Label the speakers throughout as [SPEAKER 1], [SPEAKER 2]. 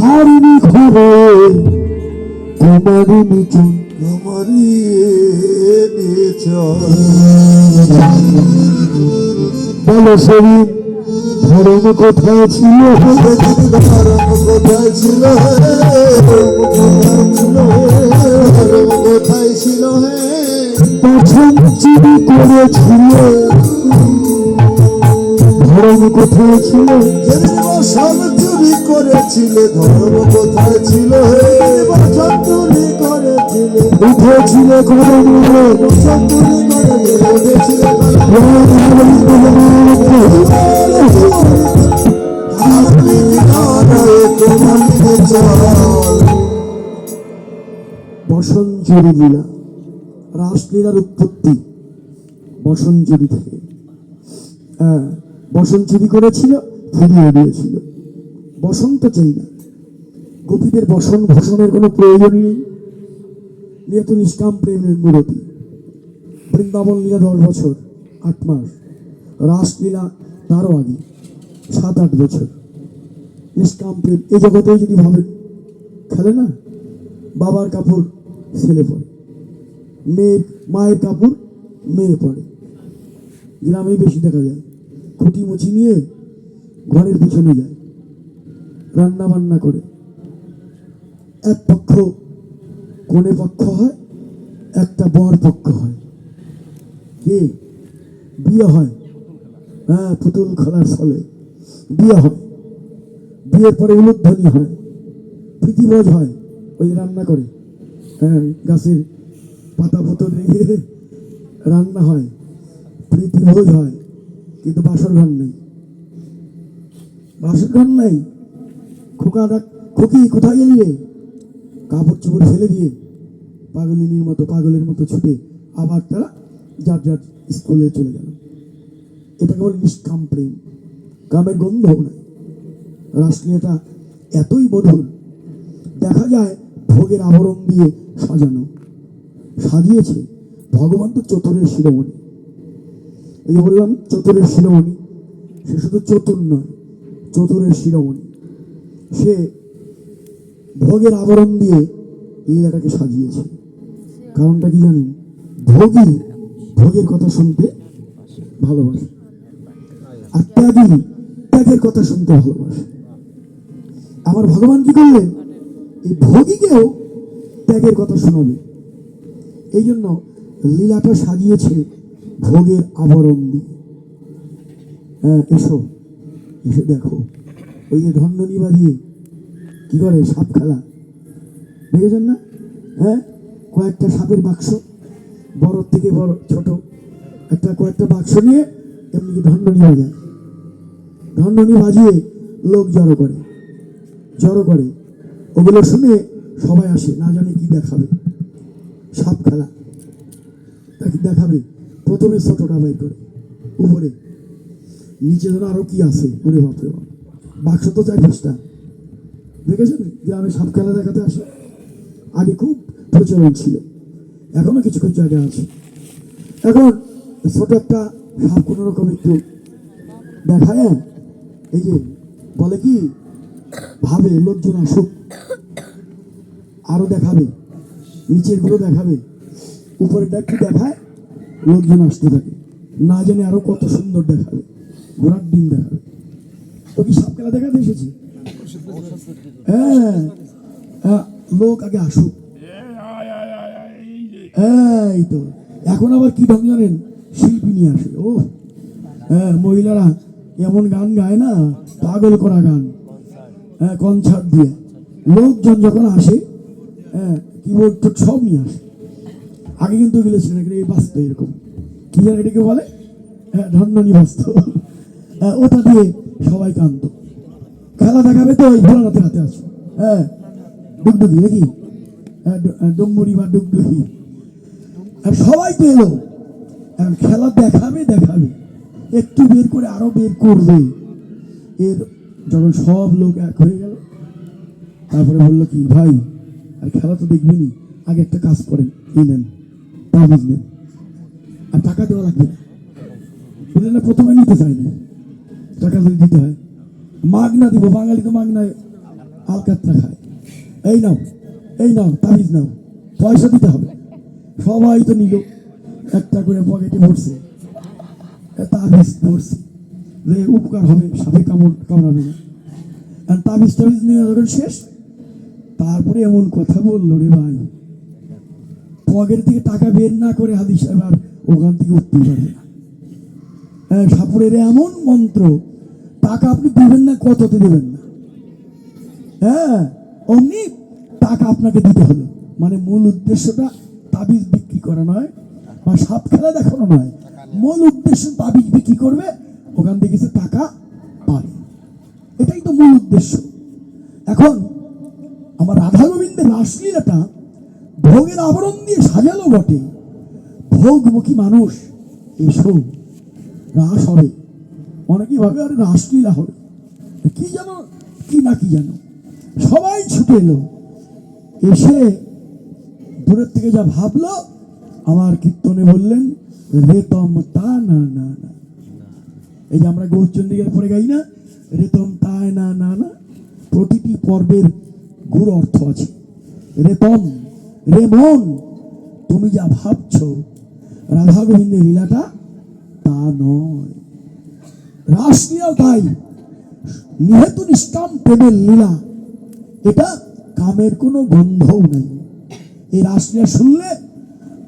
[SPEAKER 1] হারিনি ঘরে তোমারই নিচে
[SPEAKER 2] বিচার
[SPEAKER 1] বলো সেদিন ধর্ম কোথায় ছিল?
[SPEAKER 2] ধর্ম কোথায় ছিল? ধর্ম কোথায় ছিল?
[SPEAKER 1] পছন্দ চুরি করেছিল ধর্ম কোথায় ছিল?
[SPEAKER 2] সব চুরি করেছিলে ধর্ম কোথায় ছিল? চুরি করেছিলে। চুরি করেছিলে
[SPEAKER 1] বসঞ্চরী লীলা রাসলীলার উৎপত্তি বসঞ্চরী থেকে। হ্যাঁ বসঞ্চরী করেছিল, ফিরিয়ে দিয়েছিল। বসন্ত চাই না। গোপীদের বসন ভূষণের কোনো প্রয়োজন নেই। নিয়ত নিষ্কাম প্রেমের মূরতি বৃন্দাবন লীলা দশ বছর, আট মাস। রাসলীলা তারও আগে, সাত, আট বছর। নিষ্কাম প্রেম এই জগতেই যদি ভাবেন খেলে না, বাবার কাপড় ছেলে পরে। মেয়ে, মায়ের কাপড় মেয়ে পরে। গ্রামেই বেশি দেখা যায়। খুঁটি মুচি নিয়ে ঘরের পিছনে যায়, রান্না বান্না করে। এক পক্ষ কোণে পক্ষ হয়, একটা বর পক্ষ হয়। কে? বিয়ে হয়। হ্যাঁ পুতুল খেলার ফলে বিয়ে হয়। বিয়ের পরে উলুধ্বনি হয়। প্রীতিভোজ হয়, ওই রান্না করে। হ্যাঁ গাছের পাতা পতো রেখে রান্না হয়। প্রীতিভোজ হয়। কিন্তু বাসর ঘর নেই। বাসর ঘর নাই। খোকা ডাক, খোকি কোথায় গেলি রে? কাপড় চোপড় ফেলে দিয়ে পাগলিনীর মতো, পাগলের মতো ছুটে আবার তারা যার যার স্কুলে চলে গেল। এটাকে বলে নিষ্কাম প্রেম। কামের গন্ধও নাই রাসলীলাটা এতই মধুর। দেখা যায় ভোগের আবরণ দিয়ে সাজানো। সাজিয়েছে ভগবান তো চতুরের শিরোমণি। এই যে বললাম চতুরের শিরোমণি। সে শুধু চতুর নয়, চতুরের শিরোমণি। সে ভোগের আবরণ দিয়ে লীলাটাকে সাজিয়েছে। কারণটা কি জানেন? ভোগী ভোগের কথা শুনতে ভালোবাসে। আর ত্যাগী ত্যাগের কথা শুনতে ভালোবাসে। আমার ভগবান কি করলেন? এই ভোগীকেও ত্যাগের কথা শোনাবে এই জন্য লীলাটা সাজিয়েছে ভোগের আবরণ দিয়ে হ্যাঁ এসো, এসে দেখো। ওই যে ধন্যনি বাজিয়ে কি করে সাপ খেলা? দেখেছেন না? হ্যাঁ কয়েকটা সাপের বাক্স, বড় থেকে বড়, ছোট। একটা কয়েকটা বাক্স নিয়ে এমনি কি ধন্যনি বাজায়। ধন্যনি বাজিয়ে লোক জড়ো করে জড়ো করে। ওগুলো শুনে সবাই আসে, না জানে কি দেখাবে। সাপ খেলা দেখ- দেখাবে। প্রথমে ছোটটা বের করে, উপরে। নিচে যেন আরও কি আছে? ওরে বাপরে বাপ। বাক্স তো চাই পাঁচটা দেখেছেন? গ্রামে সাপ খেলা দেখাতে আসে। আগে খুব প্রচলন ছিল। এখনও কিছু কিছু জায়গায় আছে। এখন ছোট একটা সাপ কোনো রকম একটু দেখায় এই যে, বলে কি? ভাবে, লোকজন আসুক। আরও দেখাবে। নিচেরগুলো দেখাবে। উপরেরটা একটু দেখায়। লোকজন আসতে থাকে। না জানে আরও কত সুন্দর দেখাবে। ঘোড়ার ডিম দেখাবে। তো কি সাপ খেলা দেখাতে এসেছি? হ্যাঁ। হ্যাঁ, লোক আগে আসুক। এই তো। এখন আবার কি ঢং জানেন? শিল্পী নিয়ে আসে। ও হ্যাঁ মহিলারা এমন গান গায় না পাগল করা গান। হ্যাঁ কনসার্ট দিয়ে। লোকজন যখন আসে হ্যাঁ কিবোর্ড সব নিয়ে আসে। আগে কিন্তু এগুলো ছিল না এই বাঁচতো এরকম। কি যেন এটাকে বলে? হ্যাঁ ধন্যনি বাঁচত হ্যাঁ ওটা দিয়ে সবাই কান্ত খেলা দেখাবে তো ওই ভোলানাথের হাতে আছে হ্যাঁ ডুগডুগি নাকি? হ্যাঁ হ্যাঁ, বা ডুগডুগি। আর সবাই তো এলো। আর খেলা দেখাবে দেখাবে। একটু বের করে আরও বের করবে। এর যখন সব লোক এক হয়ে গেল তারপরে বলল কি ভাই আর খেলা তো দেখবেনি আগে একটা কাজ করেন এই নেন। তা বুঝলেন আর টাকা দেওয়া লাগবে না। প্রথমে নিতে চাই না। টাকা যদি দিতে হয়, মাগনা দিব, বাঙালি তো মাগনায় আলকাত্রা খায়। এই নাও এই নাও, তাবিজ নাও, পয়সা দিতে হবে। সবাই তো নিল, একটা করে পকেটে ভরছে। তাবিজ ধরছে যে উপকার হবে, সাপে কামড় কামড়াবে না। আর তাবিজ টাবিজ নিয়ে যখন শেষ, তারপরে এমন কথা বলল রে ভাই। পকেট থেকে টাকা বের না করে হাদিস সাহেব আর ওখান থেকে উঠতে পারবে না। হ্যাঁ সাপুরের এমন মন্ত্র, টাকা আপনি দেবেন না, কততে দেবেন না? হ্যাঁ অমনি টাকা আপনাকে দিতে হলো। মানে মূল উদ্দেশ্যটা তাবিজ বিক্রি করা নয়, বা সাপ খেলা দেখানো নয়। মূল উদ্দেশ্য তাবিজ বিক্রি করবে, ওখান থেকে সে টাকা পাবে এটাই তো মূল উদ্দেশ্য। এখন, আমার রাধা গোবিন্দের রাসলীলাটা ভোগের আবরণ দিয়ে সাজালো বটে। ভোগমুখী মানুষ, এসো, রাস হবে। অনেকেই ভাবে, আরে রাসলীলা হবে। কি যেন কি না কি যেন সবাই ছুটে এলো। এসে দূরের থেকে যা ভাবলো, আমার কীর্তনে বললেন, রেতম তা না না না। এই যে আমরা গৌরচন্ডিকার পরে গাই না, রেতম তাই না না না। প্রতিটি পর্বের গুড় অর্থ আছে। রেতম রে মন তুমি যা ভাবছ, রাধা গোবিন্দের লীলাটা তা নয়। রাসলীলাও তাই, নিহেতু নিষ্কাম প্রেমের লীলা, এটা কামের কোনো গন্ধও নেই। এই রাসলীলা শুনলে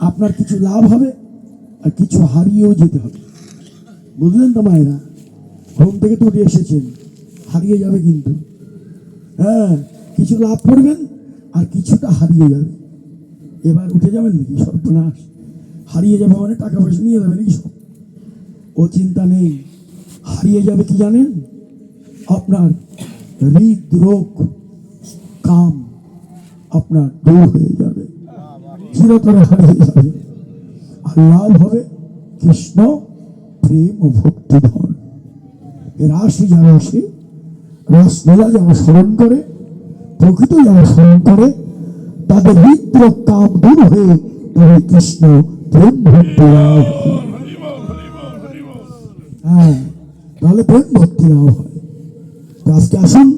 [SPEAKER 1] আপনার কিছু লাভ হবে আর কিছু হারিয়েও যেতে হবে। বুঝলেন তো মায়েরা, ঘুম থেকে তো উঠে এসেছেন, হারিয়ে যাবে কিন্তু। হ্যাঁ কিছু লাভ করবেন আর কিছুটা হারিয়ে যাবে। এবার উঠে যাবেন নাকি? সর্বনাশ। হারিয়ে যাবে মানে টাকা পয়সা নিয়ে যাবে নাকি ও চিন্তা নেই। হারিয়ে যাবে কি জানেন? আপনার হৃদরোগ কাম আপনার দূর হয়ে যাবে। চিরতরে হারিয়ে যাবে। আর লাভ হবে কৃষ্ণ প্রেম ও ভক্তি ধন রাশি যারা আসে, রাসলীলা যারা স্মরণ করে, প্রকৃত যারা স্মরণ করে, তাদের হৃদরোগ কাম দূর হয়ে তুমি কৃষ্ণ প্রেম ভক্তি লাভ হ্যাঁ তাহলে প্রেম ভক্তি লাভ হয় আজকে আসুন